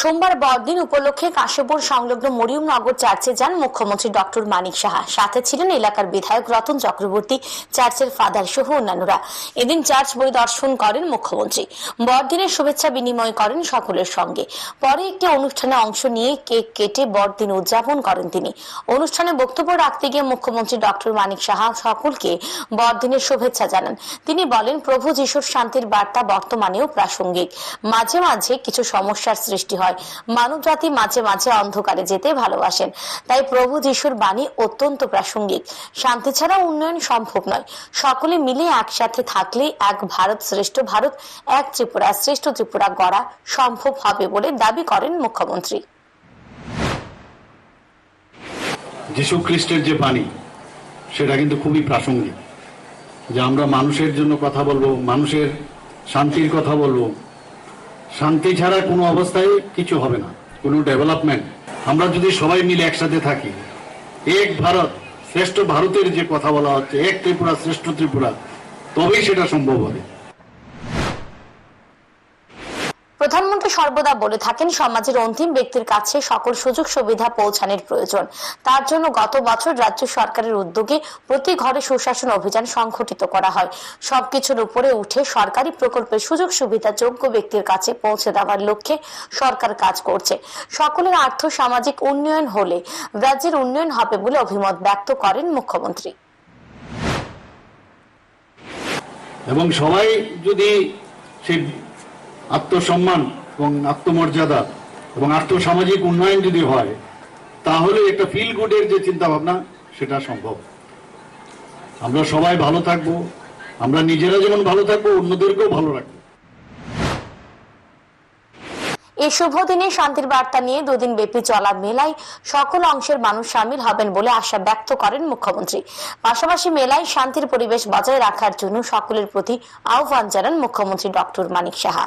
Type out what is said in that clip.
সোমবার বড়দিন উপলক্ষে কাশীপুর সংলগ্ন মরিয়মনগর চার্চে যান মুখ্যমন্ত্রী ডক্টর মানিক সাহা। সাথে ছিলেন এলাকার বিধায়ক রতন চক্রবর্তী, চার্চের ফাদার সহ অন্যান্যরা। এদিন চার্চ পরিদর্শন করেন মুখ্যমন্ত্রী। বড়দিনের শুভেচ্ছা বিনিময় করেন সকলের সঙ্গে। পরে একটি অনুষ্ঠানে অংশ নিয়ে কেক কেটে বড়দিন উদযাপন করেন তিনি। অনুষ্ঠানে বক্তব্য রাখতে গিয়ে মুখ্যমন্ত্রী ডক্টর মানিক সাহা সকলকে বড়দিনের শুভেচ্ছা জানান। তিনি বলেন, প্রভু যিশুর শান্তির বার্তা বর্তমানেও প্রাসঙ্গিক। মাঝে মাঝে কিছু সমস্যার সৃষ্টি হয়। মানব জাতি মাঝে মাঝে অন্ধকারে যেতে ভালোবাসেন। তাই প্রভু যিশুর বাণী অত্যন্ত প্রাসঙ্গিক। শান্তি ছাড়া উন্নয়ন সম্ভব নয়। সকলে মিলে একসাথে থাকলে এক ভারত শ্রেষ্ঠ ভারত, এক ত্রিপুরা শ্রেষ্ঠ ত্রিপুরা গড়া সম্ভব হবে বলে দাবি করেন মুখ্যমন্ত্রী। যীশু খ্রিস্টের যে বাণী, সেটা কিন্তু খুবই প্রাসঙ্গিক। যে আমরা মানুষের জন্য কথা বলব, মানুষের শান্তির কথা বলব শান্তি ছাড়া কোনো অবস্থায় কিছু হবে না, কোনো ডেভেলপমেন্ট। আমরা যদি সবাই মিলে একসাথে থাকি, এক ভারত, শ্রেষ্ঠ ভারতের যে কথা বলা হচ্ছে, এক ত্রিপুরা, শ্রেষ্ঠ ত্রিপুরা, তবেই সেটা সম্ভব হবে। প্রধানমন্ত্রী সর্বদা বলে থাকেন, সমাজের অন্তিম ব্যক্তির কাছে সকল সুযোগ সুবিধা পৌঁছানোর প্রয়োজন। তার জন্য গত বছর রাজ্য সরকারের উদ্যোগে প্রতি ঘরে সুশাসন অভিযান সংঘটিত করা হয়। সবকিছুর উপরে উঠে সরকারি প্রকল্পের সুযোগ সুবিধা যোগ্য ব্যক্তির কাছে পৌঁছে দেওয়ার লক্ষ্যে সরকার কাজ করছে। সকলের আর্থ সামাজিক উন্নয়ন হলে রাজ্যের উন্নয়ন হবে বলে অভিমত ব্যক্ত করেন মুখ্যমন্ত্রী। এবং সবাই যদি সেই আত্মসম্মান এবং আত্মমর্যাদা এবং আর্থসামাজিক উন্নয়ন যদি হয়, তাহলে একটা ফিল গুডের যে চিন্তা ভাবনা সেটা সম্ভব। আমরা সবাই ভালো থাকব, আমরা নিজেরা যেমন ভালো থাকব, অন্যদেরকেও ভালো রাখব। এই শুভ দিনে শান্তির বার্তা নিয়ে দুদিন ব্যাপী চলা মেলায় সকল অংশের মানুষ সামিল হবেন বলে আশা ব্যক্ত করেন মুখ্যমন্ত্রী। পাশাপাশি মেলায় শান্তির পরিবেশ বজায় রাখার জন্য সকলের প্রতি আহ্বান জানান মুখ্যমন্ত্রী doctor Manik Saha.